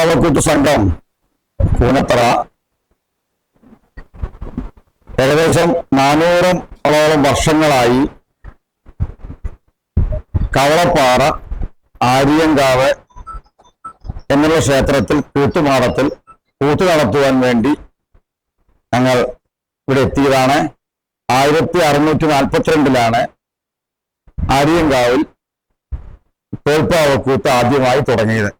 തൊൽപ്പാവക്കൂത്ത് സംഘം കൂനത്തറ. ഏകദേശം നാനൂറോളം വർഷങ്ങളായി കവളപ്പാറ ആര്യങ്കാവ് എന്നുള്ള ക്ഷേത്രത്തിൽ കൂട്ടുമാടത്തിൽ കൂട്ടു നടത്തുവാൻ വേണ്ടി ഞങ്ങൾ ഇവിടെ എത്തിയതാണ്. ആയിരത്തി അറുന്നൂറ്റി നാൽപ്പത്തിരണ്ടിലാണ് ആര്യങ്കാവിൽ തോൽപ്പാവക്കൂത്ത് ആദ്യമായി തുടങ്ങിയത്.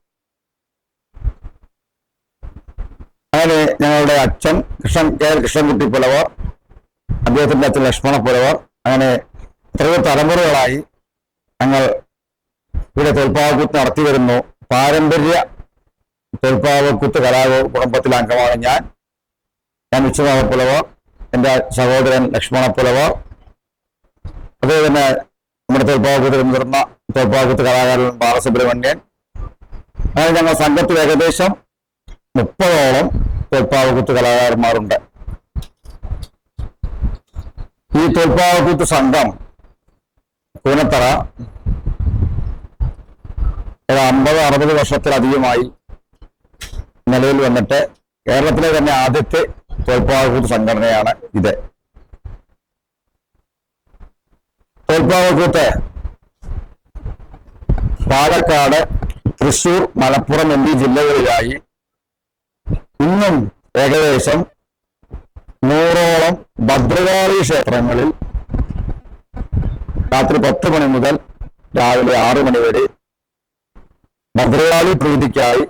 അങ്ങനെ ഞങ്ങളുടെ അച്ഛൻ കൃഷ്ണൻ കെ എൽ കൃഷ്ണൻകുട്ടി പുലവർ അദ്ദേഹത്തിന്റെ അച്ഛൻ ലക്ഷ്മണ പുലവർ അങ്ങനെ എത്രയോ തലമുറകളായി ഞങ്ങൾ ഇവിടെ തോൽപ്പാവക്കൂത്ത് നടത്തി വരുന്നു. പാരമ്പര്യ തോൽപ്പാവക്കൂത്ത് കലാ കുടുംബത്തിലെ അംഗമാണ് ഞാൻ. ഞാൻ വിശ്വനാഥ പുലവർ എന്റെ സഹോദരൻ ലക്ഷ്മണ പുലവർ. അതുപോലെ തന്നെ നമ്മുടെ തോൽപ്പാവക്കൂത്തിൽ മുതിർന്ന തോൽപ്പാവക്കൂത്ത് കലാകാരൻ ബാലസുബ്രഹ്മണ്യൻ. അങ്ങനെ ഞങ്ങൾ സംഘത്തിൽ ഏകദേശം മുപ്പതോളം തോൽപ്പാവക്കൂത്ത് കലാകാരന്മാരുണ്ട്. ഈ തോൽപ്പാവക്കൂത്ത് സംഘം കൂനത്തറ ഒരു അമ്പത് അറുപത് വർഷത്തിലധികമായി നിലവിൽ വന്നിട്ട് കേരളത്തിലെ തന്നെ ആദ്യത്തെ തോൽപ്പാവക്കൂത്ത് സംഘടനയാണ് ഇത്. തോൽപ്പാവക്കൂത്ത് പാലക്കാട് തൃശൂർ മലപ്പുറം എന്നീ ജില്ലകളിലായി ഇന്നും ഏകദേശം നൂറോളം ഭദ്രകാളി ക്ഷേത്രങ്ങളിൽ രാത്രി പത്ത് മണി മുതൽ രാവിലെ ആറു മണി വരെ ഭദ്രകാളി പ്രീതിക്കായി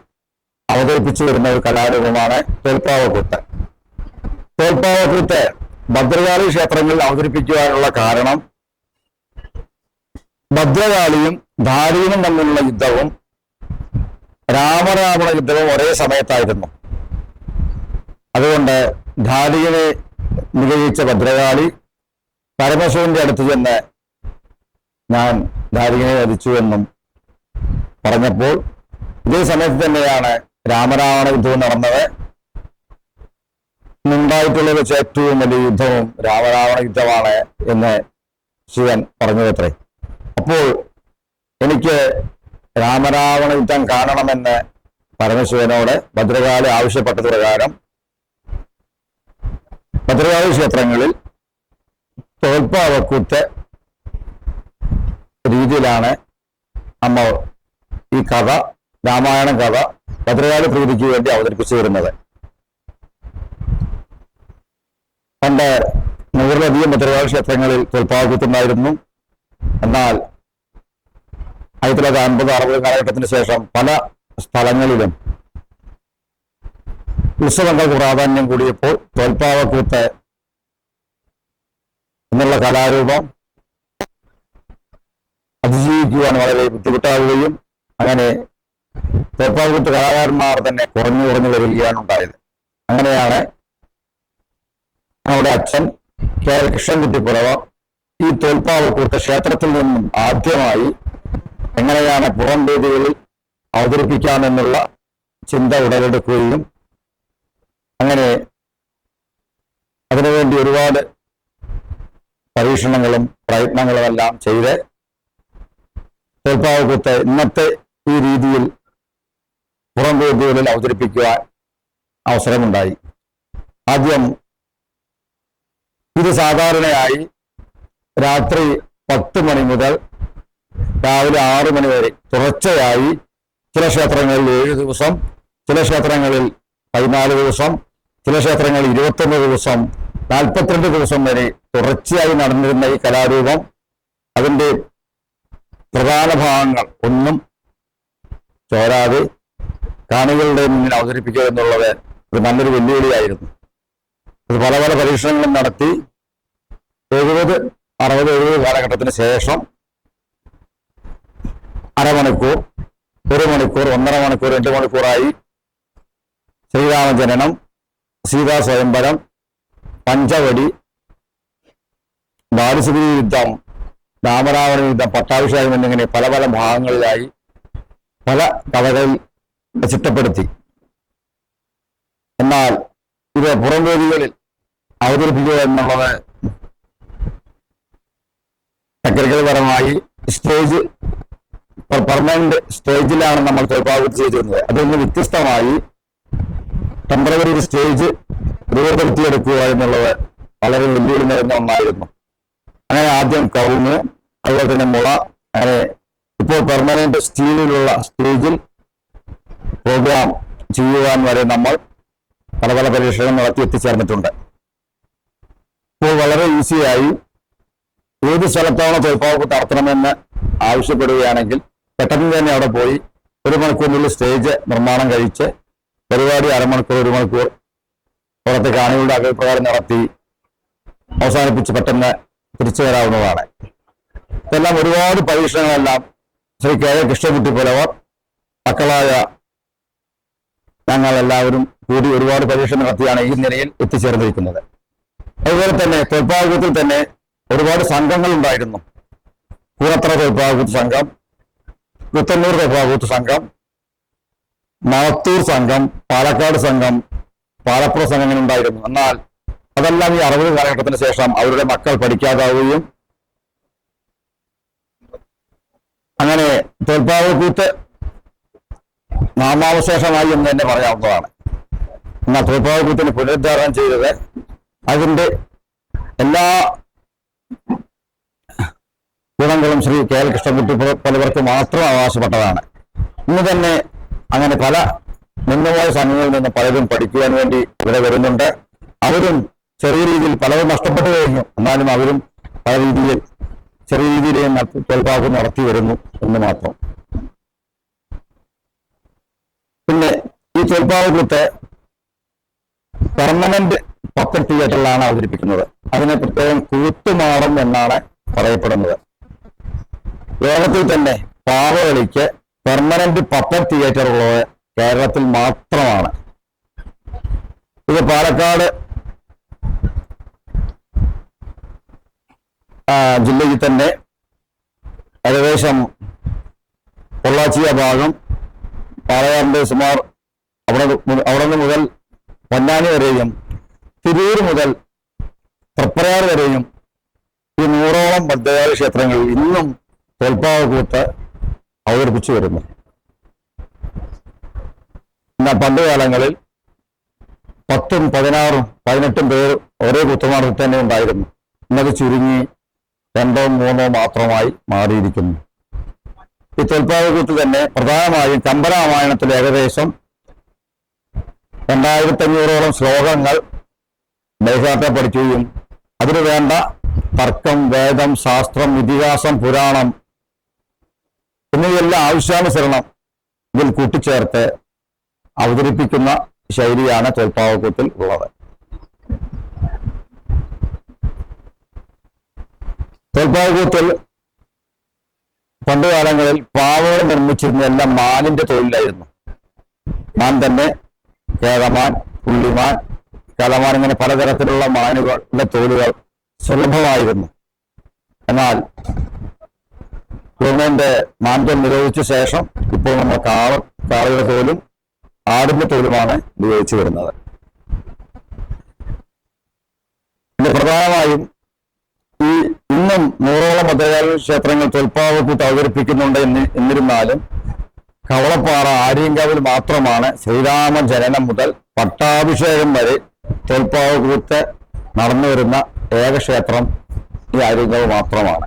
അവതരിപ്പിച്ചു വരുന്ന ഒരു കലാരൂപമാണ് തോൽപ്പാവക്കൂത്ത്. തോൽപ്പാവക്കൂത്ത് ഭദ്രകാളി ക്ഷേത്രങ്ങളിൽ അവതരിപ്പിക്കുവാനുള്ള കാരണം ഭദ്രകാളിയും ധാരീനും തമ്മിലുള്ള യുദ്ധവും രാമരാവണ യുദ്ധവും ഒരേ സമയത്തായിരുന്നു. അതുകൊണ്ട് ധാരികനെ നികഴിച്ച ഭദ്രകാളി പരമശിവന്റെ അടുത്ത് ചെന്ന് ഞാൻ ധാരികനെ വധിച്ചു എന്നും പറഞ്ഞപ്പോൾ ഇതേ സമയത്ത് തന്നെയാണ് രാമരാവണ യുദ്ധവും നടന്നത്. ഇന്നുണ്ടായിട്ടുള്ള വെച്ച് ഏറ്റവും വലിയ യുദ്ധവും രാമരാവണ യുദ്ധമാണ് എന്ന് ശിവൻ പറഞ്ഞതത്രേ. അപ്പോൾ എനിക്ക് രാമരാവണ യുദ്ധം കാണണമെന്ന് പരമശിവനോട് ഭദ്രകാലി ആവശ്യപ്പെട്ടത് പ്രകാരം ഭദ്രകാളി ക്ഷേത്രങ്ങളിൽ തോൽപ്പാവക്കൂത്ത് രീതിയിലാണ് നമ്മൾ ഈ കഥ രാമായണ കഥ ഭദ്രകാളി പ്രീതിക്ക് വേണ്ടി അവതരിപ്പിച്ചു വരുന്നത്. പണ്ട് നൂറിലധികം ഭദ്രകാളി ക്ഷേത്രങ്ങളിൽ തോൽപ്പാവക്കൂത്തുണ്ടായിരുന്നു. എന്നാൽ ആയിരത്തി തൊള്ളായിരത്തി അൻപത് അറുപത് കാലഘട്ടത്തിന് ശേഷം പല സ്ഥലങ്ങളിലും ഉത്സവങ്ങൾക്ക് പ്രാധാന്യം കൂടിയപ്പോൾ തോൽപ്പാവക്കൂത്ത് എന്നുള്ള കലാരൂപം അതിജീവിക്കുവാൻ വളരെ ബുദ്ധിമുട്ടാവുകയും അങ്ങനെ തോൽപ്പാവക്കൂത്ത് കലാകാരന്മാർ തന്നെ കുറഞ്ഞു കുറഞ്ഞു വരികയാണ് ഉണ്ടായത്. അങ്ങനെയാണ് നമ്മുടെ അച്ഛൻ കെ കൃഷ്ണൻകുട്ടിപ്പുറവ ഈ തോൽപ്പാവക്കൂത്ത് ക്ഷേത്രത്തിൽ നിന്നും ആദ്യമായി എങ്ങനെയാണ് പുറം വേദികളിൽ അവതരിപ്പിക്കാമെന്നുള്ള ചിന്ത ഉടലെടുക്കുകയും അങ്ങനെ അതിനുവേണ്ടി ഒരുപാട് പരീക്ഷണങ്ങളും പ്രയത്നങ്ങളും എല്ലാം ചെയ്ത് തോൽപ്പാവക്കൂത്ത് ഇന്നത്തെ ഈ രീതിയിൽ പുറം വേദികളിൽ അവതരിപ്പിക്കുവാൻ അവസരമുണ്ടായി. ആദ്യം ഇത് സാധാരണയായി രാത്രി പത്ത് മണി മുതൽ രാവിലെ ആറു മണി വരെ തുടർച്ചയായി ചില ക്ഷേത്രങ്ങളിൽ ഏഴ് ദിവസം ചില ക്ഷേത്രങ്ങളിൽ പതിനാല് ദിവസം ചില ക്ഷേത്രങ്ങൾ ഇരുപത്തൊന്ന് ദിവസം നാൽപ്പത്തിരണ്ട് ദിവസം വരെ തുടർച്ചയായി നടന്നിരുന്ന ഈ കലാരൂപം അതിന്റെ പ്രധാന ഭാഗങ്ങൾ ഒന്നും ചോരാതെ കാണികളുടെ മുന്നിൽ അവതരിപ്പിക്കുക എന്നുള്ളത് ഒരു നല്ലൊരു വെല്ലുവിളിയായിരുന്നു. അത് പല പല പരീക്ഷണങ്ങളും നടത്തി എഴുപത് അറുപത് എഴുപത് കാലഘട്ടത്തിന് ശേഷം അരമണിക്കൂർ ഒരു മണിക്കൂർ ഒന്നര മണിക്കൂർ രണ്ട് മണിക്കൂറായി ശ്രീരാമജനനം സീതാ പഞ്ചവടി ബാലസുഗ്രി യുദ്ധം രാമരാവണ യുദ്ധം പട്ടാഭിഷേകം എന്നിങ്ങനെ പല പല ഭാഗങ്ങളിലായി പല കഥകളിൽ ചിട്ടപ്പെടുത്തി എന്നാൽ ഇത് പുറംവേദികളിൽ അവതരിപ്പിക്കുക എന്നുള്ളത് ടെക്നിക്കൽ പരമായി സ്റ്റേജ് പെർമനന്റ് സ്റ്റേജിലാണ് നമ്മൾ തോൽപ്പാകുത്ത് ചെയ്തിരുന്നത്. അതിൽ നിന്ന് വ്യത്യസ്തമായി ടെമ്പററി ഒരു സ്റ്റേജ് രൂപപ്പെടുത്തിയെടുക്കുക എന്നുള്ളത് വളരെ വെല്ലുവിളി നിറഞ്ഞ ഒന്നായിരുന്നു. അങ്ങനെ ആദ്യം കവുങ്ങ് അതുപോലെ തന്നെ മുള അങ്ങനെ ഇപ്പോൾ പെർമനന്റ് സ്റ്റീലിലുള്ള സ്റ്റേജിൽ പ്രോഗ്രാം ചെയ്യുവാൻ വരെ നമ്മൾ പല പല പരീക്ഷകൾ നടത്തി എത്തിച്ചേർന്നിട്ടുണ്ട്. ഇപ്പോൾ വളരെ ഈസിയായി ഏത് സ്ഥലത്താണ് തോൽപ്പാവ് നടത്തണമെന്ന് ആവശ്യപ്പെടുകയാണെങ്കിൽ പെട്ടെന്ന് തന്നെ അവിടെ പോയി ഒരു മണിക്കൂറിനുള്ളിൽ സ്റ്റേജ് നിർമ്മാണം കഴിച്ച് പരിപാടി അരമണിക്കൂർ ഒരു മണിക്കൂർ പുറത്ത് കാണികളുടെ അഭിപ്രായം നടത്തി അവസാനിപ്പിച്ച് പെട്ടെന്ന് തിരിച്ചു വരാവുന്നതാണ്. ഇതെല്ലാം ഒരുപാട് പരീക്ഷണങ്ങളെല്ലാം ശ്രീ കെ എ കൃഷ്ണകുട്ടി പോലവർ മക്കളായ ഞങ്ങൾ എല്ലാവരും കൂടി ഒരുപാട് പരീക്ഷണം നടത്തിയാണ് ഈ നിലയിൽ എത്തിച്ചേർന്നിരിക്കുന്നത്. അതുപോലെ തന്നെ തോൽപ്പാകുത്തിൽ തന്നെ ഒരുപാട് സംഘങ്ങൾ ഉണ്ടായിരുന്നു. കൂറത്ര തോൽപ്പാകൂത്ത് സംഘം കുത്തന്നൂർ തോൽപ്പാകൂത്ത് സംഘം മലത്തൂർ സംഘം പാലക്കാട് സംഘം പാലപ്പുറ സംഘം ഉണ്ടായിരുന്നു. എന്നാൽ അതെല്ലാം ഈ അറുപത് കാലഘട്ടത്തിന് ശേഷം അവരുടെ മക്കൾ പഠിക്കാതാവുകയും അങ്ങനെ തോൽപ്പാവക്കൂത്ത് നാമാവശേഷമായി എന്ന് തന്നെ പറയാവുന്നതാണ്. എന്നാൽ തോൽപ്പാവക്കൂത്തിന് പുനരുദ്ധാരണം ചെയ്തത് അതിന്റെ എല്ലാ ഗുണങ്ങളും ശ്രീ കെ എൽ കൃഷ്ണൻകുട്ടി പലവർക്ക് മാത്രം അവകാശപ്പെട്ടതാണ്. ഇന്ന് തന്നെ അങ്ങനെ പല നിന്നമായ സംഘങ്ങളിൽ നിന്ന് പലരും പഠിക്കുവാൻ വേണ്ടി ഇവിടെ വരുന്നുണ്ട്. അവരും ചെറിയ രീതിയിൽ പലരും നഷ്ടപ്പെട്ടു കഴിഞ്ഞു. എന്നാലും അവരും പല രീതിയിൽ ചെറിയ രീതിയിൽ തോൽപ്പാക്ക് നടത്തി വരുന്നു എന്ന് മാത്രം. പിന്നെ ഈ തോൽപ്പാവകത്തെ പെർമനന്റ് പക്കറ്റ് തിയേറ്ററിലാണ് അവതരിപ്പിക്കുന്നത്. അതിനെ പ്രത്യേകം കൂത്തുമാറും എന്നാണ് പറയപ്പെടുന്നത്. ലോകത്തിൽ തന്നെ പാവകളിക്ക് പെർമനന്റ് പപ്പറ്റ് തിയേറ്റർ ഉള്ളത് കേരളത്തിൽ മാത്രമാണ്. ഇത് പാലക്കാട് ജില്ലയിൽ തന്നെ ഏകദേശം പൊള്ളാച്ചിയ ഭാഗം പാലക്കാടിന്റെ സുമാർ അവിടെ അവിടെ നിന്ന് മുതൽ പൊന്നാനി വരെയും തിരൂർ മുതൽ തൃപ്രയാർ വരെയും ഈ നൂറോളം ബദ്ധകാല ക്ഷേത്രങ്ങളിൽ ഇന്നും തോൽപ്പാവക്കൂത്ത് അവതരിപ്പിച്ചു വരുന്നു. എന്നാൽ പണ്ട് കാലങ്ങളിൽ പത്തും പതിനാറും പതിനെട്ടും പേർ ഒരേ കുത്തുമാർത്തിൽ തന്നെ ഉണ്ടായിരുന്നു. ഇന്നത് ചുരുങ്ങി രണ്ടോ മൂന്നോ മാത്രമായി മാറിയിരിക്കുന്നു. ഈ തോൽപ്പാവക്കൂത്ത് തന്നെ പ്രധാനമായും കമ്പരാമായണത്തിൽ ഏകദേശം രണ്ടായിരത്തി അഞ്ഞൂറോളം ശ്ലോകങ്ങൾ മേഘാത്തെ പഠിക്കുകയും അതിനു വേണ്ട തർക്കം വേദം ശാസ്ത്രം ഇതിഹാസം പുരാണം എന്നിവയെല്ലാം ആവശ്യാനുസരണം ഇതിൽ കൂട്ടിച്ചേർത്ത് അവതരിപ്പിക്കുന്ന ശൈലിയാണ് തോൽപ്പാവക്കൂത്തിൽ ഉള്ളത്. തോൽപ്പാവക്കൂത്തിൽ പണ്ടുകാലങ്ങളിൽ പാവകൾ നിർമ്മിച്ചിരുന്ന എല്ലാം മാനിന്റെ തൊഴിലായിരുന്നു. മാൻ തന്നെ കേരമാൻ പുള്ളിമാൻ കലമാൻ ഇങ്ങനെ പലതരത്തിലുള്ള മാനുകളുടെ തൊഴിലുകൾ സുലഭമായിരുന്നു. എന്നാൽ ഗവൺമെന്റ് മാറ്റം നിരോധിച്ച ശേഷം ഇപ്പോൾ നമ്മൾ കാള കാളയുടെ തോലും ആടിന്റെ തോലുമാണ് ഉപയോഗിച്ചു വരുന്നത്. പിന്നെ പ്രധാനമായും ഈ ഇന്നും നൂറോളം മതകാല ക്ഷേത്രങ്ങൾ തൊൽപ്പാവക്കൂട്ട് അവതരിപ്പിക്കുന്നുണ്ട് എന്ന് എന്നിരുന്നാലും കവളപ്പാറ ആര്യങ്കാവിൽ മാത്രമാണ് ശ്രീരാമ ജനനം മുതൽ പട്ടാഭിഷേകം വരെ തോൽപ്പാവക്കൂത്ത് നടന്നു വരുന്ന ഏക ക്ഷേത്രം ഈ ആര്യങ്കാവ് മാത്രമാണ്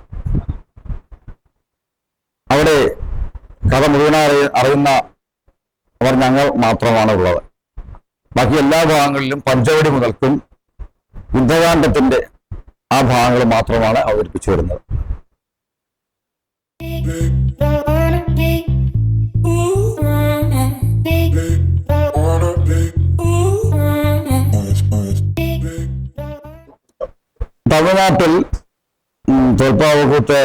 അവിടെ കഥ മുഴുവനായി അറിയ അറിയുന്ന അവർ ഞങ്ങൾ മാത്രമാണ് ഉള്ളത് ബാക്കി എല്ലാ ഭാഗങ്ങളിലും പഞ്ചവടി മുതൽക്കും യുദ്ധകാന്ഡത്തിന്റെ ആ ഭാഗങ്ങൾ മാത്രമാണ് അവതരിപ്പിച്ചു വരുന്നത്. തമിഴ്നാട്ടിൽ തോൽപ്പാവക്കൂത്ത്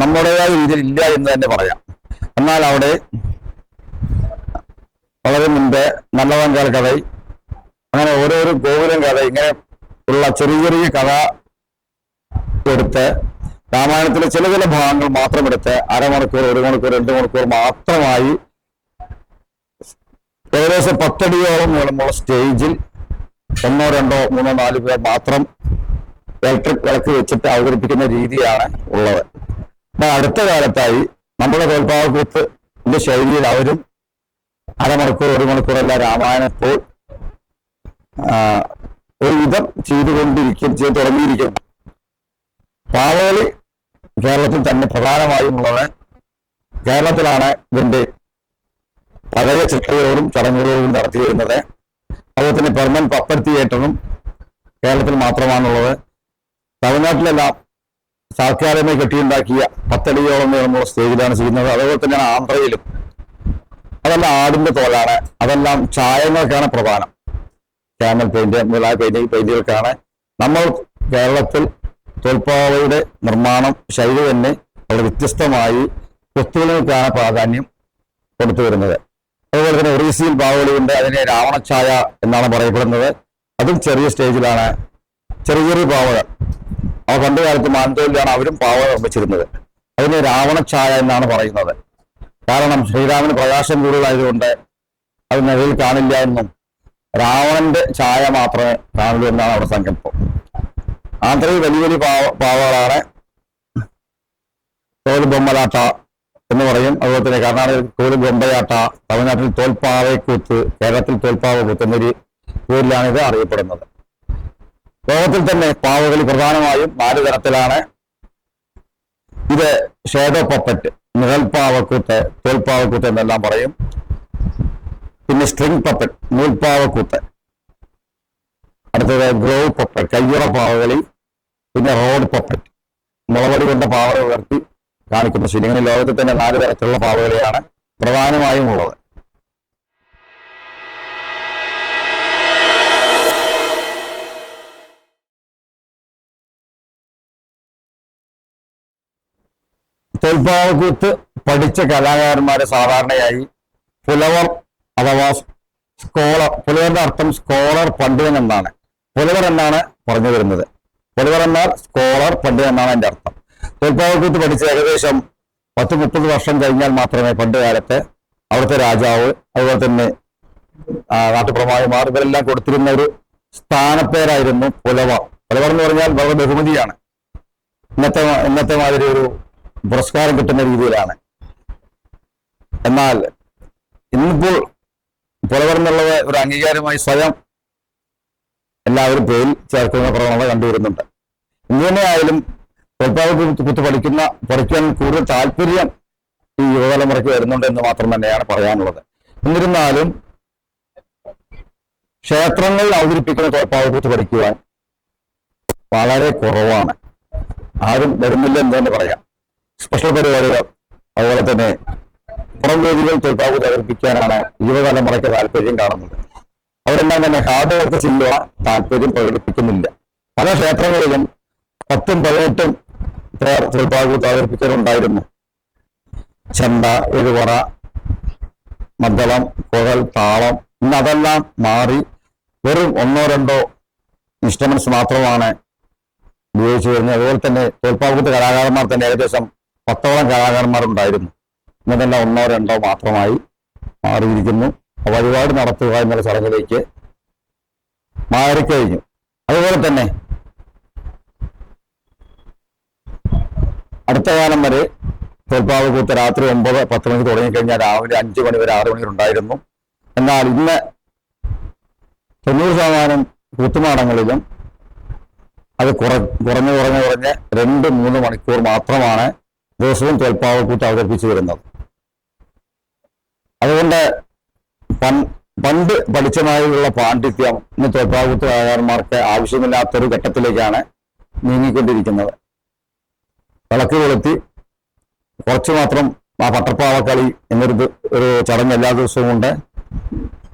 നമ്മുടേതായ രീതിയിൽ ഇല്ല എന്ന് തന്നെ പറയാം. എന്നാൽ അവിടെ വളരെ മുൻപേ നല്ലവൻകാൽ കഥ. അങ്ങനെ ഓരോരോ ഗോകുലം കഥ ഇങ്ങനെ ഉള്ള ചെറിയ ചെറിയ കഥ എടുത്ത് രാമായണത്തിലെ ചില ചില ഭാഗങ്ങൾ മാത്രം എടുത്ത് അരമണിക്കൂർ ഒരു മണിക്കൂർ രണ്ട് മണിക്കൂർ മാത്രമായി ഏകദേശം പത്തടിയോളം നീളമുള്ള സ്റ്റേജിൽ ഒന്നോ രണ്ടോ മൂന്നോ നാല് പേർ മാത്രം ഇലക്ട്രിക് വിളക്ക് വെച്ചിട്ട് അവതരിപ്പിക്കുന്ന രീതിയാണ് ഉള്ളത്. അടുത്ത കാലത്തായി നമ്മുടെ തോൽപ്പാവക്കൂത്തിന്റെ ശൈലിയിൽ അവരും അരമണിക്കൂർ ഒരു മണിക്കൂറല്ല രാമായണപ്പോൾ ആ, ഒരു വിധം ചെയ്തുകൊണ്ടിരിക്കും ചെയ്ത് തുടങ്ങിയിരിക്കുന്നു പാവകളി കേരളത്തിൽ തന്നെ പ്രധാനമായും ഉള്ളത് കേരളത്തിലാണ് ഇതിന്റെ പഴയ ചിട്ടയോടും ചടങ്ങുകളോടും നടത്തി വരുന്നത്. അതുപോലെ തന്നെ പെർമൻ പപ്പർ തിയേറ്ററും കേരളത്തിൽ മാത്രമാണുള്ളത്. തമിഴ്നാട്ടിലെല്ലാം സർക്കാരിനെ കെട്ടിയുണ്ടാക്കിയ പത്തടിയോളം നീളമുള്ള സ്റ്റേജിലാണ് ചെയ്യുന്നത്. അതുപോലെ തന്നെയാണ് ആന്ധ്രയിലും. അതെല്ലാം ആടിന്റെ തോലാണ്. അതെല്ലാം ചായങ്ങൾക്കാണ് പ്രധാനം. ക്യാമൽ പെയിന്റ് മുതലായ പെയിന്റിംഗ് പെയിന്റുകൾക്കാണ്. നമ്മൾ കേരളത്തിൽ തോൽപ്പാവയുടെ നിർമ്മാണം ശൈലി തന്നെ വളരെ വ്യത്യസ്തമായി കൊത്തുകൾക്കാണ് പ്രാധാന്യം കൊടുത്തു വരുന്നത് അതുപോലെ തന്നെ ഒറീസയിൽ ബാവളിയുണ്ട് അതിനെ രാവണഛായ എന്നാണ് പറയപ്പെടുന്നത്. അതും ചെറിയ സ്റ്റേജിലാണ്. ചെറിയ ചെറിയ പാവകൾ. അവ പണ്ട് കാലത്ത് മാൻതോലിലാണ് അവരും പാവ നിർമ്മിച്ചിരുന്നത്. അതിനെ രാവണഛായ എന്നാണ് പറയുന്നത്. കാരണം ശ്രീരാമന് പ്രകാശം കൂടുതലായതുകൊണ്ട് അത് നിലയിൽ കാണില്ല എന്നും രാവണന്റെ ഛായ മാത്രമേ കാണുള്ളൂ എന്നാണ് അവിടെ സങ്കല്പം. ആന്ധ്രയിൽ വലിയ വലിയ പാവ പാവകളാണ് തോൽ ബൊമ്മലാട്ട എന്ന് പറയും. അതുപോലെ തന്നെ കർണാടകയിൽ തോൽ ബൊമ്പയാട്ട തമിഴ്നാട്ടിൽ തോൽപ്പാവക്കൂത്ത് കേരളത്തിൽ തോൽപ്പാവ കൂത്ത് എന്നൊരു പേരിലാണ് ഇത് അറിയപ്പെടുന്നത്. ലോകത്തിൽ തന്നെ പാവകളി പ്രധാനമായും നാല് തരത്തിലാണ്. ഇത് ഷേഡോ പപ്പറ്റ് നിഴൽപ്പാവക്കൂത്ത് തോൽപ്പാവക്കൂത്ത് എന്നെല്ലാം പറയും. പിന്നെ സ്ട്രിങ് പപ്പറ്റ് നൂൽപ്പാവക്കൂത്ത്. അടുത്തത് ഗ്രോവ് പപ്പറ്റ് കയ്യുറ പാവകളി. പിന്നെ റോഡ് പപ്പറ്റ് മുളവടി കൊണ്ട പാവകൾ ഉയർത്തി കാണിക്കുന്ന ശരി ഇങ്ങനെ ലോകത്തിൽ തന്നെ നാല് തരത്തിലുള്ള പാവകളിയാണ് പ്രധാനമായും ഉള്ളത്. തോൽപ്പാവക്കൂത്ത് പഠിച്ച കലാകാരന്മാരെ സാധാരണയായി പുലവർ അഥവാ സ്കോളർ പുലവറിന്റെ അർത്ഥം സ്കോളർ പണ്ഡിതൻ എന്നാണ്. പുലവർ എന്നാണ് പറഞ്ഞു വരുന്നത് പുലവർ എന്നാൽ സ്കോളർ പണ്ഡിതൻ എന്നാണ് എന്റെ അർത്ഥം. തൊൽപ്പാവക്കൂത്ത് പഠിച്ച ഏകദേശം പത്ത് മുപ്പത് വർഷം കഴിഞ്ഞാൽ മാത്രമേ പണ്ട് കാലത്ത് അവിടുത്തെ രാജാവ് അതുപോലെ തന്നെ നാട്ടുപ്രമാണിമാർ ഇവരെല്ലാം കൊടുത്തിരുന്ന ഒരു സ്ഥാനപ്പേരായിരുന്നു പുലവ പുലവർ എന്ന് പറഞ്ഞാൽ വളരെ ബഹുമതിയാണ്. ഇന്നത്തെ ഇന്നത്തെ മാതിരി ഒരു പുരസ്കാരം കിട്ടുന്ന രീതിയിലാണ്. എന്നാൽ ഇന്നിപ്പോൾ പുലവർ എന്നുള്ളത് ഒരു അംഗീകാരമായി സ്വയം എല്ലാവരും പേരിൽ ചേർക്കുന്ന പ്രവണത കണ്ടുവരുന്നുണ്ട്. ഇങ്ങനെയായാലും കുത്ത് പഠിക്കുന്ന പഠിക്കാൻ കൂടുതൽ താല്പര്യം ഈ യുവതലമുറയ്ക്ക് വരുന്നുണ്ട് എന്ന് മാത്രം തന്നെയാണ് പറയാനുള്ളത്. എന്നിരുന്നാലും ക്ഷേത്രങ്ങളിൽ അവതരിപ്പിക്കുന്ന തോൽപ്പാവകുത്ത് പഠിക്കുവാൻ വളരെ കുറവാണ്. ആരും വരുന്നില്ല എന്ന് തന്നെ പറയാം. സ്പെഷ്യൽ പരിപാടികൾ അതുപോലെ തന്നെ പുറം വേദികൾ തോൽപ്പാവ് അവതരിപ്പിക്കാനാണ് യുവതലമുറയ്ക്ക് താല്പര്യം കാണുന്നത്. അവരെല്ലാം തന്നെ ഹാർഡ് വർക്ക് ചെയ്യുവാൻ താല്പര്യം പ്രകടിപ്പിക്കുന്നില്ല. പല ക്ഷേത്രങ്ങളിലും പത്തും പതിനെട്ടും പേർ തോൽപ്പാകൂത്ത് അവതരിപ്പിക്കാറുണ്ടായിരുന്നു ചെണ്ട എഴുവറ മദ്ദളം കുഴൽ താളം ഇന്ന് അതെല്ലാം മാറി വെറും ഒന്നോ രണ്ടോ ഇൻസ്ട്രുമെന്റ്സ് മാത്രമാണ് ഉപയോഗിച്ചു വരുന്നത് അതുപോലെ തന്നെ തോൽപ്പാകൂത്ത് കലാകാരന്മാർ തന്നെ ഏകദേശം പത്തോളം കലാകാരന്മാരുണ്ടായിരുന്നു. ഇന്നതെല്ലാം ഒന്നോ രണ്ടോ മാത്രമായി മാറിയിരിക്കുന്നു. വഴിപാട് നടത്തുക എന്നുള്ള ചടങ്ങിലേക്ക് മാറിക്കഴിഞ്ഞു അതുപോലെ തന്നെ അടുത്ത കാലം വരെ തോൽപ്പാവ് കൂത്ത് രാത്രി ഒമ്പത് പത്ത് മണിക്ക് തുടങ്ങിക്കഴിഞ്ഞാൽ രാവിലെ അഞ്ച് മണി വരെ ആറ് മണി ഉണ്ടായിരുന്നു എന്നാൽ ഇന്ന് തൊണ്ണൂറ് ശതമാനം കൂത്തുമാടങ്ങളിലും അത് കുറ കുറഞ്ഞു കുറഞ്ഞു കുറഞ്ഞ് രണ്ട് മൂന്ന് മണിക്കൂർ മാത്രമാണ് ദിവസവും തോൽപ്പാവ് കൂത്ത് അവതരിപ്പിച്ചു വരുന്നത്. അതുകൊണ്ട് പണ്ട് പഠിച്ചമായുള്ള പാണ്ഡിത്യം ഇന്ന് തോൽപ്പാകൂത്ത് കലാകാരന്മാർക്ക് ആവശ്യമില്ലാത്തൊരു ഘട്ടത്തിലേക്കാണ് നീങ്ങിക്കൊണ്ടിരിക്കുന്നത്. വിളക്ക് കൊളുത്തി കുറച്ച് മാത്രം ആ പട്ടപ്പാവക്കളി എന്നൊരു ഒരു ചടങ്ങ് എല്ലാ ദിവസവും ഉണ്ട്.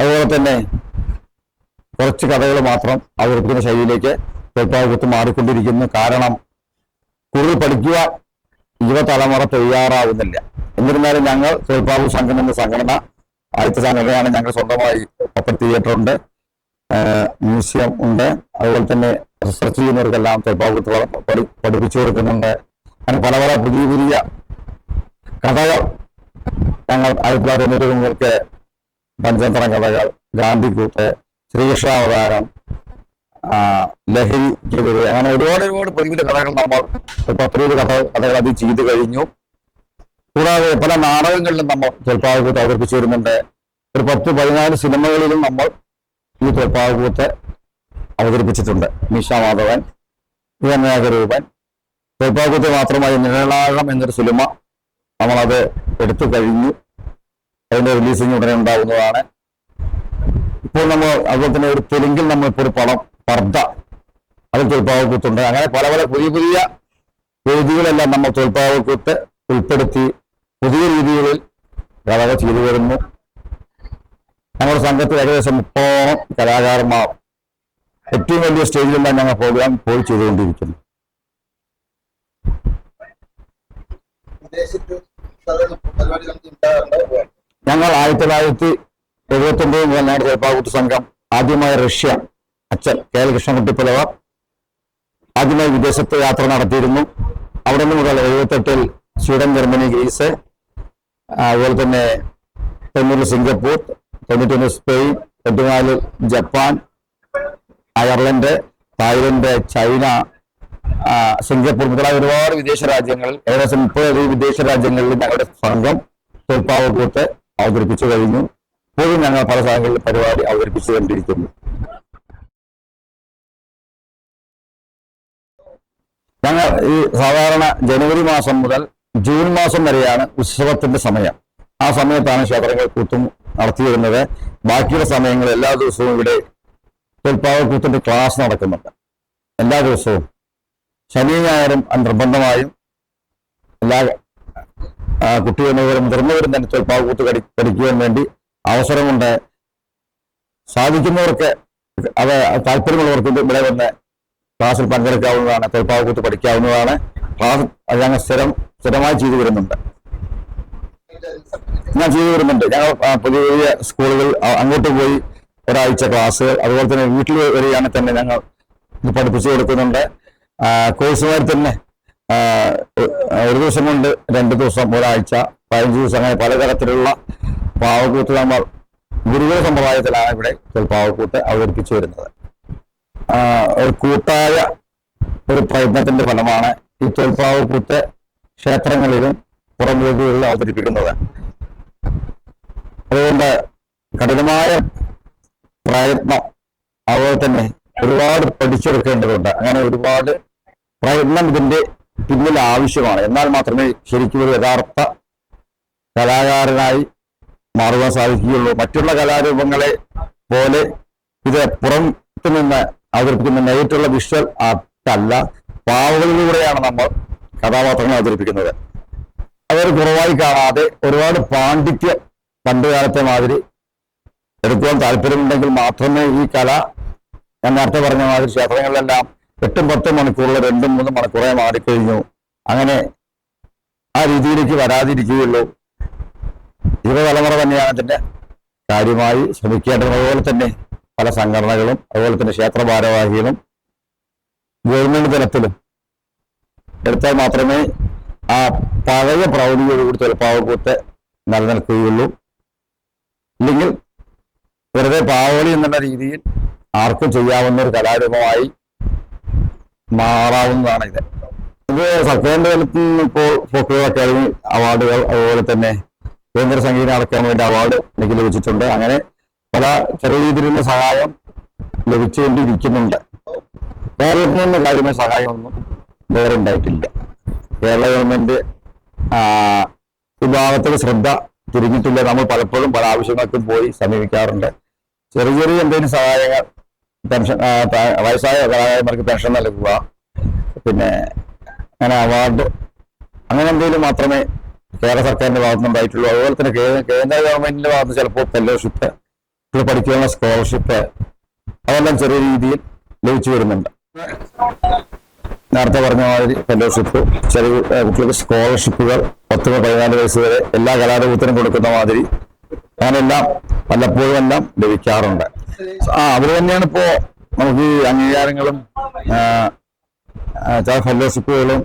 അതുപോലെ തന്നെ കുറച്ച് കഥകൾ മാത്രം അവതരിപ്പിക്കുന്ന ശൈലിയിലേക്ക് തോൽപ്പാകൂത്ത് മാറിക്കൊണ്ടിരിക്കുന്നു. കാരണം കൂടുതൽ പഠിക്കുക യുവതലമുറ തയ്യാറാവുന്നില്ല. എന്നിരുന്നാലും ഞങ്ങൾ തോൽപ്പാവു സംഘം എന്ന സംഘടന ആദ്യത്തെ സംഘടനയാണ് ഞങ്ങൾ സ്വന്തമായി ഒപ്പൻ തിയേറ്റർ ഉണ്ട് മ്യൂസിയം ഉണ്ട്. അതുപോലെ തന്നെ റിസർച്ച് ചെയ്യുന്നവർക്കെല്ലാം തോൽപ്പാവൂത്ത് പഠി പഠിപ്പിച്ചു കൊടുക്കുന്നുണ്ട്. അങ്ങനെ പല പല പുതിയ പുതിയ കഥകൾ ഞങ്ങൾ ആയിരത്തി മുതൽക്ക് പഞ്ചതന്ത്ര കഥകൾ ഗാന്ധിക്കൂത്ത് ശ്രീകൃഷ്ണാവതാരം ലഹരിക്കെതിരെ അങ്ങനെ ഒരുപാട് ഒരുപാട് പ്രതിവിധ കഥകൾ നമ്മൾ ഇപ്പൊ കഥ കഥകൾ അത് ചെയ്തു കഴിഞ്ഞു. കൂടാതെ പല നാടകങ്ങളിലും നമ്മൾ തോൽപ്പാവക്കൂത്ത് അവതരിപ്പിച്ചു വരുന്നുണ്ട്. ഒരു പത്ത് പതിനാല് സിനിമകളിലും നമ്മൾ ഈ തോൽപ്പാവക്കൂത്ത് അവതരിപ്പിച്ചിട്ടുണ്ട്. മീശ മാധവൻ വിനായകരൂപൻ തോൽപ്പാവക്കൂത്ത് മാത്രമായി നിഴലാകം എന്നൊരു സിനിമ നമ്മളത് എടുത്തു കഴിഞ്ഞു. അതിന്റെ റിലീസിങ് ഉടനെ ഉണ്ടാകുന്നതാണ്. ഇപ്പോൾ നമ്മൾ അതുപോലെ തന്നെ ഒരു തെലുങ്കിൽ നമ്മൾ ഇപ്പോൾ ഒരു പടം പർദ്ദ അത് തോൽപ്പാവക്കൂത്തുണ്ട്. അങ്ങനെ പല പല പുതിയ പുതിയ വേദികളെല്ലാം നമ്മൾ തോൽപ്പാവക്കൂത്ത് ഉൾപ്പെടുത്തി പുതിയ രീതികളിൽ കഥകൾ ചെയ്തു വരുന്നു. ഞങ്ങളുടെ സംഘത്തിൽ ഏകദേശം മുപ്പോളം കലാകാരന്മാർ ഏറ്റവും വലിയ സ്റ്റേജിലെല്ലാം ഞങ്ങൾ പ്രോഗ്രാം പോയി ചെയ്തുകൊണ്ടിരിക്കുന്നു. ഞങ്ങൾ ആയിരത്തി തൊള്ളായിരത്തി എഴുപത്തി ഒമ്പത് മുതൽ ഞങ്ങളുടെ തോൽപ്പാവക്കൂത്ത് സംഘം ആദ്യമായ റഷ്യ അച്ഛൻ കെ എൽ കൃഷ്ണൻകുട്ടിപ്പുലവർ ആദ്യമായി വിദേശത്ത് യാത്ര നടത്തിയിരുന്നു. അവിടെ നിന്ന് മുതൽ എഴുപത്തെട്ടിൽ സ്വീഡൻ ജർമ്മനി ഗ്രീസ് അതുപോലെ തന്നെ തൊണ്ണൂറിൽ സിംഗപ്പൂർ തൊണ്ണൂറ്റൊന്ന് Spain തൊണ്ണൂറ്റിനാലിൽ Japan Ireland Thailand China Singapore മുതലായ ഒരുപാട് വിദേശ രാജ്യങ്ങളിൽ ഏകദേശം മുപ്പത് വിദേശ രാജ്യങ്ങളിൽ ഞങ്ങളുടെ സംഘം തോൽപ്പാവക്കൂത്ത് അവതരിപ്പിച്ചു കഴിഞ്ഞു. ഇപ്പോഴും ഞങ്ങൾ പല സ്ഥലങ്ങളിൽ പരിപാടി അവതരിപ്പിച്ചുകൊണ്ടിരിക്കുന്നു. ഞങ്ങൾ ഈ സാധാരണ ജനുവരി മാസം മുതൽ ജൂൺ മാസം വരെയാണ് ഉത്സവത്തിന്റെ സമയം. ആ സമയത്താണ് ക്ഷേത്രങ്ങൾ കൂത്തും നടത്തി വരുന്നത് ബാക്കിയുള്ള സമയങ്ങൾ എല്ലാ ദിവസവും ഇവിടെ തൊൽപ്പാവക്കൂത്തിന്റെ ക്ലാസ് നടക്കുന്നുണ്ട്. എല്ലാ ദിവസവും ശനി ഞായറും നിർബന്ധമായും എല്ലാ കുട്ടികളും മുതിർന്നവരും തന്നെ തൊൽപ്പാവക്കൂത്ത് കടി പഠിക്കുവാൻ വേണ്ടി അവസരമുണ്ട്. സാധിക്കുന്നവർക്ക് അത് താല്പര്യമുള്ളവർക്ക് ഇവിടെ വന്ന് ക്ലാസ്സിൽ പങ്കെടുക്കാവുന്നതാണ് തോൽപ്പാവക്കൂത്ത് പഠിക്കാവുന്നതാണ് ക്ലാസ് അത് ഞങ്ങൾ സ്ഥിരം സ്ഥിരമായി ചെയ്തു വരുന്നുണ്ട്. ഞാൻ ചെയ്തു വരുന്നുണ്ട്. ഞങ്ങൾ പുതിയ പുതിയ സ്കൂളുകൾ അങ്ങോട്ട് പോയി ഒരാഴ്ച ക്ലാസ്. അതുപോലെ തന്നെ വീട്ടിൽ വരികയാണെങ്കിൽ തന്നെ ഞങ്ങൾ പഠിപ്പിച്ചു കൊടുക്കുന്നുണ്ട്. കോഴ്സുമാർ തന്നെ ഒരു ദിവസം കൊണ്ട് രണ്ട് ദിവസം ഒരാഴ്ച പതിനഞ്ച് ദിവസം അങ്ങനെ പലതരത്തിലുള്ള പാവക്കൂത്ത് നമ്മൾ ഗുരുകുല സമ്പ്രദായത്തിലാണ് ഇവിടെ പാവക്കൂത്ത് അവതരിപ്പിച്ചു വരുന്നത്. ഒരു കൂട്ടായ ഒരു പ്രയത്നത്തിന്റെ ഫലമാണ് ഈ തോൽപ്പാവക്കൂത്ത് ക്ഷേത്രങ്ങളിലും പുറം വേദികളിലും അവതരിപ്പിക്കുന്നത്. അതുകൊണ്ട് കഠിനമായ പ്രയത്നം അതുപോലെ തന്നെ ഒരുപാട് പഠിച്ചെടുക്കേണ്ടതുണ്ട്. അങ്ങനെ ഒരുപാട് പ്രയത്നം ഇതിന്റെ പിന്നിൽ ആവശ്യമാണ്. എന്നാൽ മാത്രമേ ശരിക്കും ഒരു യഥാർത്ഥ കലാകാരനായി മാറുവാൻ സാധിക്കുകയുള്ളൂ. മറ്റുള്ള കലാരൂപങ്ങളെ പോലെ ഇത് പുറത്തു നിന്ന് അവതരിപ്പിക്കുന്ന നേരിട്ടുള്ള വിഷ്വൽ ആർട്ടല്ല പാവകളിലൂടെയാണ് നമ്മൾ കഥാപാത്രങ്ങൾ അവതരിപ്പിക്കുന്നത്. അതൊരു കുറവായി കാണാതെ ഒരുപാട് പാണ്ഡിത്യം പണ്ട് കാലത്തെ മാതിരി എടുക്കുവാൻ താല്പര്യമുണ്ടെങ്കിൽ മാത്രമേ ഈ കല ഞാൻ നേരത്തെ പറഞ്ഞ മാതിരി ക്ഷേത്രങ്ങളിലെല്ലാം എട്ടും പത്തും മണിക്കൂറിൽ രണ്ടും മൂന്നും മണിക്കൂറേ മാറിക്കഴിഞ്ഞു. അങ്ങനെ ആ രീതിയിലേക്ക് വരാതിരിക്കുകയുള്ളൂ. യുവതലമുറ തന്നെയാണ് അതിന്റെ കാര്യമായി ശ്രമിക്കേണ്ടത് അതുപോലെ തന്നെ പല സംഘടനകളും അതുപോലെ തന്നെ ക്ഷേത്ര ഭാരവാഹികളും ഗവൺമെന്റ് തലത്തിലും എടുത്താൽ മാത്രമേ ആ പഴയ പ്രൗഢിയോടുകൂടി തുലപ്പാവക്കൂത്ത് നിലനിൽക്കുകയുള്ളൂ. ഇല്ലെങ്കിൽ വെറുതെ പാവളി എന്നുള്ള രീതിയിൽ ആർക്കും ചെയ്യാവുന്ന ഒരു കലാരൂപമായി മാറാവുന്നതാണ് ഇത്. ഇത് സർക്കാരിന്റെ തലത്തിൽ നിന്ന് ഇപ്പോൾ ഫോക്കുലർ അക്കാദമി അവാർഡുകൾ അതുപോലെ തന്നെ കേന്ദ്ര സംഗീതം അടക്കാൻ വേണ്ടി അവാർഡ് എനിക്ക് ലഭിച്ചിട്ടുണ്ട്. അങ്ങനെ പല ചെറിയ രീതിയിലുള്ള സഹായം ലഭിച്ചുകൊണ്ടിരിക്കുന്നുണ്ട്. കേരളത്തിൽ നിന്ന് കാര്യമായ സഹായമൊന്നും വേറെ ഉണ്ടായിട്ടില്ല. കേരള ഗവൺമെന്റ് വിഭാഗത്തിന് ശ്രദ്ധ തിരിഞ്ഞിട്ടില്ല. നമ്മൾ പലപ്പോഴും പല ആവശ്യങ്ങൾക്കും പോയി സമീപിക്കാറുണ്ട്. ചെറിയ ചെറിയ എന്തെങ്കിലും സഹായങ്ങൾ പെൻഷൻ വയസ്സായ കലാകാരന്മാർക്ക് പെൻഷൻ നൽകുക പിന്നെ അങ്ങനെ അവാർഡ് അങ്ങനെ എന്തെങ്കിലും മാത്രമേ കേരള സർക്കാരിന്റെ ഭാഗത്തുനിന്നുണ്ടായിട്ടുള്ളൂ. അതുപോലെ തന്നെ കേന്ദ്ര ഗവൺമെന്റിന്റെ ഭാഗത്ത് ചിലപ്പോൾ ഫെലോഷിപ്പ് പഠിക്കാനുള്ള സ്കോളർഷിപ്പ് അതെല്ലാം ചെറിയ രീതിയിൽ ലഭിച്ചു വരുന്നുണ്ട്. നേരത്തെ പറഞ്ഞ മാതിരി ഫെലോഷിപ്പ് ചെറിയ കുട്ടികൾക്ക് സ്കോളർഷിപ്പുകൾ പത്ത് പതിനാല് വയസ്സ് വരെ എല്ലാ കലാരൂപത്തിനും കൊടുക്കുന്ന മാതിരി അങ്ങനെല്ലാം വല്ലപ്പോഴും എല്ലാം ലഭിക്കാറുണ്ട്. ആ അവർ തന്നെയാണ് ഇപ്പോ നമുക്ക് ഈ അംഗീകാരങ്ങളും ചില ഫെലോഷിപ്പുകളും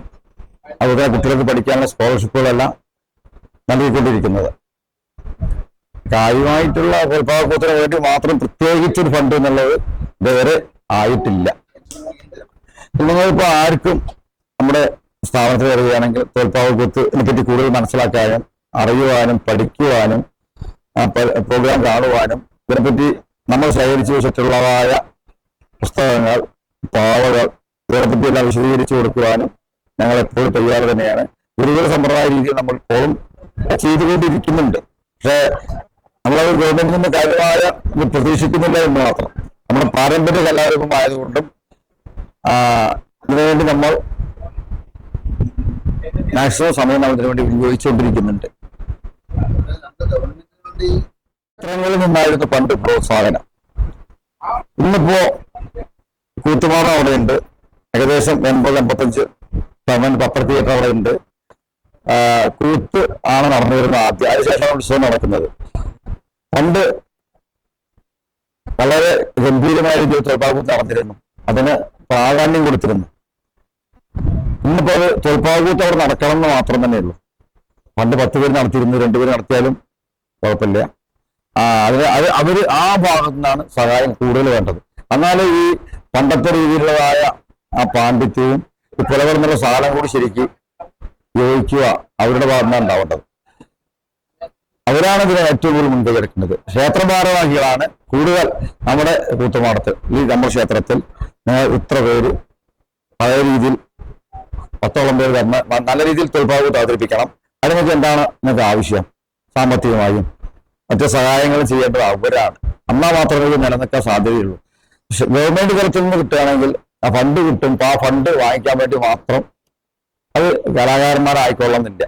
അതുപോലെ കുട്ടികൾക്ക് പഠിക്കാനുള്ള സ്കോളർഷിപ്പുകളെല്ലാം നൽകിക്കൊണ്ടിരിക്കുന്നത്. കാര്യമായിട്ടുള്ള കൊൽപ്പാവക്കൂത്തിന് വേണ്ടി മാത്രം പ്രത്യേകിച്ചൊരു ഫണ്ട് എന്നുള്ളത് ഇതുവരെ ആയിട്ടില്ല. നിങ്ങളിപ്പോ ആർക്കും നമ്മുടെ സ്ഥാപനത്തിൽ വരികയാണെങ്കിൽ തോൽപ്പാവ് ഇതിനെ പറ്റി കൂടുതൽ മനസ്സിലാക്കാനും അറിയുവാനും പഠിക്കുവാനും പ്രോഗ്രാം കാണുവാനും ഇതിനെപ്പറ്റി നമ്മൾ ശേഖരിച്ചു വെച്ചിട്ടുള്ളതായ പുസ്തകങ്ങൾ പാവകൾ ഇതിനെപ്പറ്റി എല്ലാം വിശദീകരിച്ചു കൊടുക്കുവാനും ഞങ്ങൾ എപ്പോഴും തയ്യാർ തന്നെയാണ്. ഗുരുകുല സമ്പ്രദായ രീതിയിൽ നമ്മൾ ഇപ്പോഴും ചെയ്തുകൊണ്ടിരിക്കുന്നുണ്ട്. പക്ഷേ നമ്മളത് ഗവൺമെന്റിൽ നിന്ന് കാര്യമായ ഇത് പ്രതീക്ഷിക്കുന്നില്ല എന്ന് മാത്രം. നമ്മുടെ പാരമ്പര്യ കലാരൂപം ആയതുകൊണ്ടും ഇതിനുവേണ്ടി നമ്മൾ മാക്സിമം സമയം ഇതിനു വേണ്ടി വിനിയോഗിച്ചുകൊണ്ടിരിക്കുന്നുണ്ട് ചിത്രങ്ങളിൽ നിന്നായിരുന്നു പണ്ട് പ്രോത്സാഹനം. ഇന്നിപ്പോ കൂത്തുമാറ അവിടെയുണ്ട്. ഏകദേശം എൺപത് എൺപത്തഞ്ച് പവൻ പപ്പർ തിയേറ്റർ അവിടെ ഉണ്ട് കൂത്ത് ആണ് നടന്നു വരുന്നത് ആദ്യം. അതിനുശേഷമാണ് ഉത്സവം നടക്കുന്നത്. പണ്ട് വളരെ ഗംഭീരമായ രീതിയിൽ തോൽപ്പാകൂത്ത് നടന്നിരുന്നു. അതിന് പ്രാധാന്യം കൊടുത്തിരുന്നു. ഇന്നിപ്പോ അത് തോൽപ്പാകൂത്ത് അവിടെ നടക്കണം എന്ന് മാത്രം തന്നെ ഉള്ളു പണ്ട് പത്ത് പേര് നടത്തിയിരുന്നു രണ്ടുപേര് നടത്തിയാലും കുഴപ്പമില്ല. ആ അത് അത് അവർ ആ ഭാഗത്തു നിന്നാണ് സഹായം കൂടുതൽ വേണ്ടത്. എന്നാൽ ഈ പണ്ടത്തെ രീതിയിലുള്ളതായ ആ പാണ്ഡിത്യവും ഈ പുലവർന്നുള്ള സാധനം കൂടി ശരിക്ക് യോജിക്കുക അവരുടെ ഭാഗത്തു നിന്നാണ് ഉണ്ടാവേണ്ടത്. അവരാണ് ഇതിനെ ഏറ്റവും കൂടുതൽ മുൻകൈ ക്ഷേത്ര ഭാരവാഹികളാണ് കൂടുതൽ നമ്മുടെ കൂത്തുമാടത്ത്. ഈ നമ്മുടെ ക്ഷേത്രത്തിൽ ഇത്ര പേര് പഴയ രീതിയിൽ പത്തോളം പേര് തന്നെ നല്ല രീതിയിൽ തൊഴിൽഭാഗത്ത് അവതരിപ്പിക്കണം. അതിനൊക്കെ എന്താണ് നിങ്ങൾക്ക് ആവശ്യം? സാമ്പത്തികമായും മറ്റു സഹായങ്ങൾ ചെയ്യേണ്ടത് അവരാണ്. എന്നാൽ മാത്രമേ ഇത് നിലനിൽക്കാൻ സാധ്യതയുള്ളൂ. പക്ഷെ ഗവൺമെന്റ് തലത്തിൽ നിന്ന് കിട്ടുകയാണെങ്കിൽ ആ ഫണ്ട് കിട്ടും. ആ ഫണ്ട് വാങ്ങിക്കാൻ വേണ്ടി മാത്രം അത് കലാകാരന്മാരായിക്കൊള്ളുന്നില്ല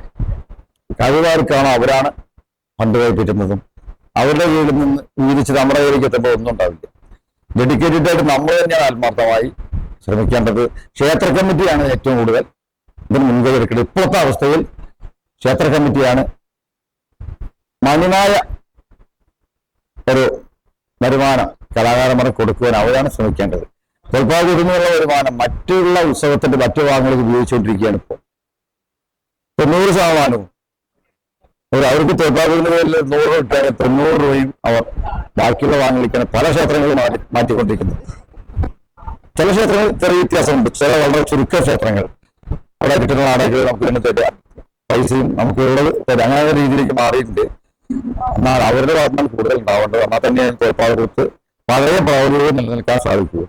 കഴിവാർക്കാണോ അവരാണ് ഫണ്ട് കൈപ്പറ്റുന്നതും അവരുടെ കീഴിൽ നിന്ന് വീതിച്ച് നമ്മുടെ കയ്യിലേക്ക് എത്തുമ്പോൾ ഒന്നും ഉണ്ടാവില്ല. ഡെഡിക്കേറ്റഡ് ആയിട്ട് നമ്മൾ തന്നെയാണ് ആത്മാർത്ഥമായി ശ്രമിക്കേണ്ടത്. ക്ഷേത്ര കമ്മിറ്റിയാണ് ഏറ്റവും കൂടുതൽ ഇതിന് മുൻകൈ എടുക്കുന്നത് ഇപ്പോഴത്തെ അവസ്ഥയിൽ ക്ഷേത്ര കമ്മിറ്റിയാണ് മാന്യമായ ഒരു വരുമാനം കലാകാരന്മാർക്ക് കൊടുക്കുവാൻ അവരാണ് ശ്രമിക്കേണ്ടത്. തോൽപ്പാട് ഇരുന്നുള്ള വരുമാനം മറ്റുള്ള ഉത്സവത്തിന്റെ മറ്റു ഭാഗങ്ങളിൽ ഉപയോഗിച്ചുകൊണ്ടിരിക്കുകയാണ് ഇപ്പോൾ. തൊണ്ണൂറ് ശതമാനവും അവർക്ക് തോൽപ്പാടിന്റെ പേരിൽ നൂറ് കിട്ടിയാൽ തൊണ്ണൂറ് രൂപയും അവർ ബാക്കിയുള്ള വാങ്ങിക്കാൻ പല ക്ഷേത്രങ്ങളും മാറ്റി മാറ്റിക്കൊണ്ടിരിക്കുന്നു ചില ക്ഷേത്രങ്ങൾ ചെറിയ വ്യത്യാസമുണ്ട്. ചില വളരെ ചുരുക്ക ക്ഷേത്രങ്ങൾ. അവിടെ കിട്ടുന്ന നാടകങ്ങൾ നമുക്ക് തന്നെ തരാം. പൈസയും നമുക്ക് ഉള്ളത് തരാം അങ്ങനെ രീതിയിലേക്ക് മാറിയിട്ടുണ്ട്. എന്നാൽ അവരുടെ ഭാഗത്താണ് കൂടുതൽ ഉണ്ടാവേണ്ടത് എന്നാൽ തന്നെയാണ് തോൽപ്പാട് വളരെ പ്രൗഢവും നിലനിൽക്കാൻ സാധിക്കൂ